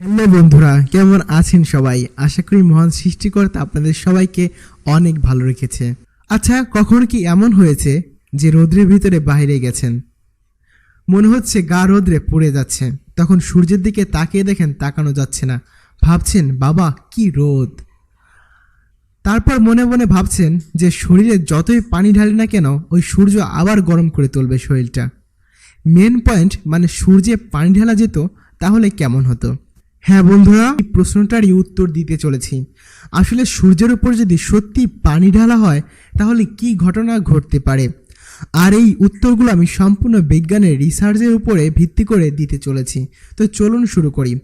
Hello বন্ধুরা, কেমন আছেন সবাই? আশা করি মহান সৃষ্টিকর্তা আপনাদের সবাইকে অনেক ভালো রেখেছে। আচ্ছা কখনো কি এমন হয়েছে যে রোদ্রের ভিতরে বাইরে গেছেন? মনে হচ্ছে গা রোদ্রে পড়ে যাচ্ছে। তখন সূর্যের দিকে তাকিয়ে দেখেন তাকানো যাচ্ছে না। ভাবছেন, বাবা, কি রোদ! তারপর মনে মনে ভাবছেন যে শরীরে যতই পানি ঢালি না কেন, ওই সূর্য আবার গরম করে তুলবে শরীরটা। মেন পয়েন্ট মানে সূর্যে পানি ঢালা যেত, তাহলে কেমন হতো? হ্যাঁ বন্ধুরা, এই প্রশ্নটারই উত্তর দিতে চলেছি। আসলে সূর্যের উপর যদি সত্যি পানি ঢালা হয়, তাহলে কি ঘটনা ঘটতে পারে? আর এই উত্তরগুলো আমি সম্পূর্ণ বিজ্ঞানের রিসার্চের উপরে ভিত্তি করে দিতে চলেছি। তো চলুন শুরু করি।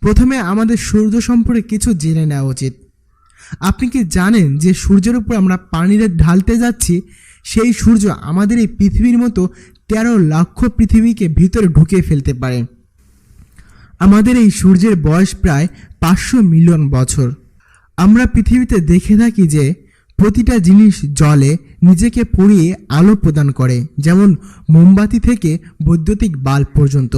প্রথমে আমাদের সূর্য সম্পর্কে কিছু জেনে নেওয়া উচিত। আপনি কি জানেন যে সূর্যের উপর আমরা পানি ঢালতে যাচ্ছি? সেই সূর্য আমাদের এই পৃথিবীর মতো তেরো লক্ষ পৃথিবীকে ভিতরে ঢুকিয়ে ফেলতে পারে। আমাদের এই সূর্যের বয়স প্রায় পাঁচশো মিলিয়ন বছর। আমরা পৃথিবীতে দেখে থাকি যে প্রতিটা জিনিস জলে নিজেকে পুড়িয়ে আলো প্রদান করে, যেমন মোমবাতি থেকে বৈদ্যুতিক বাল্ব পর্যন্ত।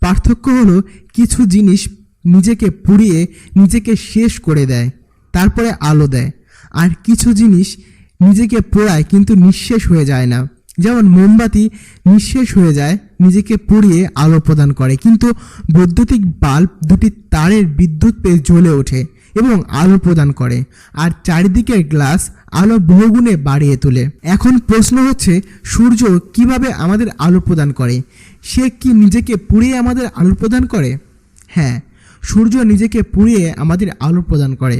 পার্থক্য হলো কিছু জিনিস নিজেকে পুড়িয়ে নিজেকে শেষ করে দেয়, তারপরে আলো দেয়। আর কিছু জিনিস নিজেকে পোড়ায় কিন্তু নিঃশেষ হয়ে যায় না। যেমন মোমবাতি নিঃশেষ হয়ে যায় নিজেকে পুড়িয়ে আলো প্রদান করে। কিন্তু বৈদ্যুতিক বাল্ব দুটি তারের বিদ্যুৎ পেয়ে জ্বলে ওঠে এবং আলো প্রদান করে আর চারিদিকের গ্লাস আলো বহুগুণে বাড়িয়ে তোলে। এখন প্রশ্ন হচ্ছে, সূর্য কীভাবে আমাদের আলো প্রদান করে? সে কি নিজেকে পুড়িয়ে আমাদের আলো প্রদান করে? হ্যাঁ সূর্য নিজেকে পুড়িয়ে আমাদের আলো প্রদান করে।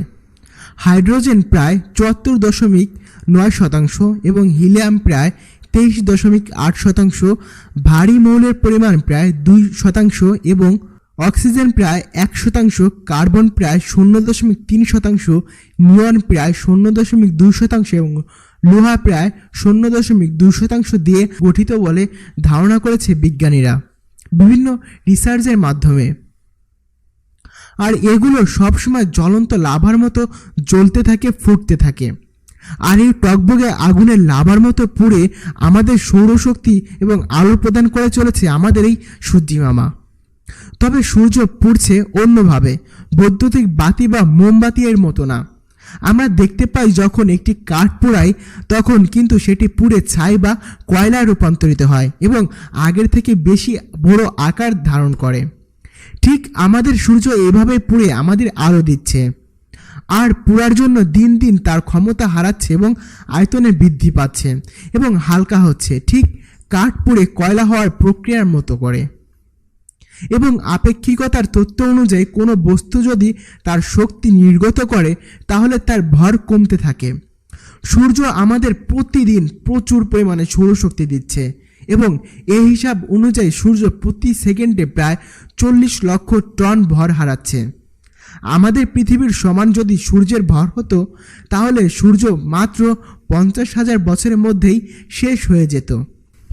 হাইড্রোজেন প্রায় চুয়াত্তর দশমিক নয় শতাংশ এবং হিলিয়াম প্রায় তেইশ দশমিক আট শতাংশ, ভারী মৌলের পরিমাণ প্রায় দুই শতাংশ এবং অক্সিজেন প্রায় এক শতাংশ, কার্বন প্রায় শূন্য দশমিক তিন শতাংশ, নিয়ন প্রায় শূন্য দশমিক দুই শতাংশ এবং লোহা প্রায় শূন্য দশমিক দুই শতাংশ দিয়ে গঠিত বলে ধারণা করেছে বিজ্ঞানীরা। বিভিন্ন রিসার্চের মাধ্যমে। আর এগুলো সবসময় জ্বলন্ত লাভার মতো জ্বলতে থাকে, ফুটতে থাকে। আর এই টকবগে আগুনের লাভার মতো পুড়ে আমাদের সৌরশক্তি এবং আলো প্রদান করে চলেছে আমাদের এই সূর্যিমামা তবে সূর্য পুড়ছে অন্যভাবে, বৈদ্যুতিক বাতি বা মোমবাতি এর মতো না। আমরা দেখতে পাই যখন একটি কাঠ পোড়াই তখন কিন্তু সেটি পুড়ে ছাই বা কয়লায় রূপান্তরিত হয় এবং আগের থেকে বেশি বড় আকার ধারণ করে। ঠিক আমাদের সূর্য এভাবে পুড়ে আমাদের আলো দিচ্ছে। আর পুরার জন্য দিন দিন তার ক্ষমতা হারাচ্ছে এবং আয়তনে বৃদ্ধি পাচ্ছে এবং হালকা হচ্ছে, ঠিক কাঠ পুড়ে কয়লা হওয়ার প্রক্রিয়ার মতো করে। এবং আপেক্ষিকতার তথ্য অনুযায়ী কোনো বস্তু যদি তার শক্তি নির্গত করে, তাহলে তার ভর কমতে থাকে। সূর্য আমাদের প্রতিদিন প্রচুর পরিমাণে সৌরশক্তি দিচ্ছে এবং এই হিসাব অনুযায়ী সূর্য প্রতি সেকেন্ডে প্রায় চল্লিশ লক্ষ টন ভর হারাচ্ছে। আমাদের পৃথিবীর সমান যদি সূর্যের ভর হতো, তাহলে সূর্য মাত্র পঞ্চাশ হাজার বছরের মধ্যেই শেষ হয়ে যেত।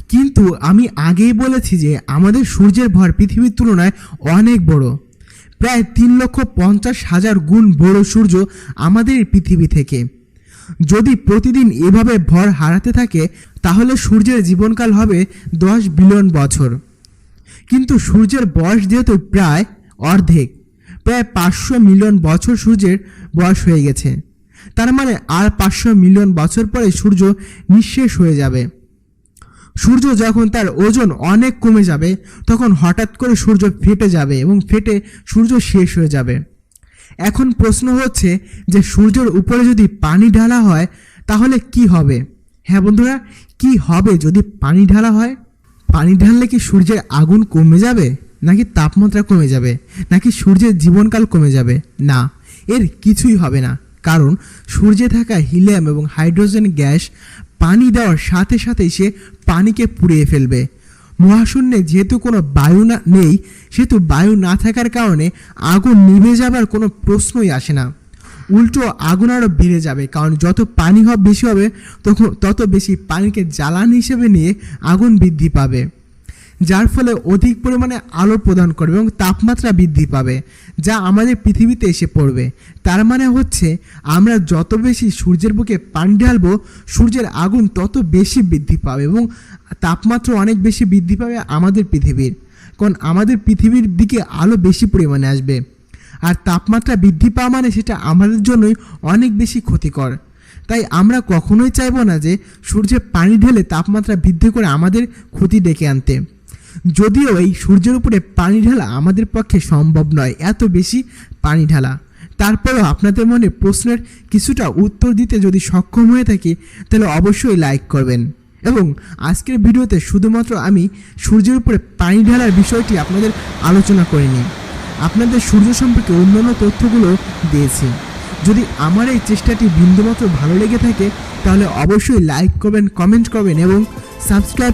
কিন্তু আমি আগেই বলেছি যে আমাদের সূর্যের ভর পৃথিবীর তুলনায় অনেক বড়। প্রায় তিন লক্ষ পঞ্চাশ হাজার গুণ বড় সূর্য আমাদের পৃথিবী থেকে। যদি প্রতিদিন এভাবে ভর হারাতে থাকে, তাহলে সূর্যের জীবনকাল হবে দশ বিলিয়ন বছর। কিন্তু সূর্যের বয়স যেহেতু প্রায় অর্ধেক প্রায় পাঁচশো মিলিয়ন বছর সূর্যের বয়স হয়ে গেছে। তার মানে আর পাঁচশো মিলিয়ন বছর পরে সূর্য নিঃশেষ হয়ে যাবে। সূর্য যখন তার ওজন অনেক কমে যাবে, তখন হঠাৎ করে সূর্য ফেটে যাবে এবং ফেটে সূর্য শেষ হয়ে যাবে। এখন প্রশ্ন হচ্ছে যে সূর্যের উপরে যদি পানি ঢালা হয়, তাহলে কি হবে? হ্যাঁ বন্ধুরা, কি হবে যদি পানি ঢালা হয়? পানি ঢাললে কি সূর্যের আগুন কমে যাবে? নাকি তাপমাত্রা কমে যাবে? নাকি সূর্যের জীবনকাল কমে যাবে? না, এর কিছুই হবে না। কারণ সূর্যে থাকা হিলিয়াম এবং হাইড্রোজেন গ্যাস পানি দেওয়ার সাথে সাথেই সে পানিকে পুড়িয়ে ফেলবে। মহাশূন্যে যেহেতু কোনো বায়ু না নেই, সেহেতু বায়ু না থাকার কারণে আগুন নিভে যাবার কোনো প্রশ্নই আসে না। উল্টো আগুন আরও বেড়ে যাবে, কারণ যত পানি হবে বেশি হবে, তখন তত বেশি পানিকে জ্বালানি হিসেবে নিয়ে আগুন বৃদ্ধি পাবে। যার ফলে অধিক পরিমাণে আলো প্রদান করবে এবং তাপমাত্রা বৃদ্ধি পাবে, যা আমাদের পৃথিবীতে এসে পড়বে। তার মানে হচ্ছে, আমরা যত বেশি সূর্যের বুকে পানি ঢালবো, সূর্যের আগুন তত বেশি বৃদ্ধি পাবে এবং তাপমাত্রা অনেক বেশি বৃদ্ধি পাবে আমাদের পৃথিবীর। কারণ আমাদের পৃথিবীর দিকে আলো বেশি পরিমাণে আসবে। আর তাপমাত্রা বৃদ্ধি পাওয়া মানে সেটা আমাদের জন্যই অনেক বেশি ক্ষতিকর। তাই আমরা কখনোই চাইব না যে সূর্যে পানি ঢেলে তাপমাত্রা বৃদ্ধি করে আমাদের ক্ষতি ডেকে আনতে। যদিও এই সূর্যের উপরে পানি ঢালা আমাদের পক্ষে সম্ভব নয়, এত বেশি পানি ঢালা। তারপরেও আপনাদের মনে প্রশ্নের কিছুটা উত্তর দিতে যদি সক্ষম হয়ে থাকি, তাহলে অবশ্যই লাইক করবেন। এবং আজকের ভিডিওতে শুধুমাত্র আমি সূর্যের উপরে পানি ঢালার বিষয়টি আপনাদের আলোচনা করিনি। আপনাদের সূর্য সম্পর্কে অন্যান্য তথ্যগুলো দিয়েছি। যদি আমার এই চেষ্টাটি বিন্দুমাত্র ভালো লেগে থাকে, তাহলে অবশ্যই লাইক করবেন কমেন্ট করবেন এবং সাবস্ক্রাইব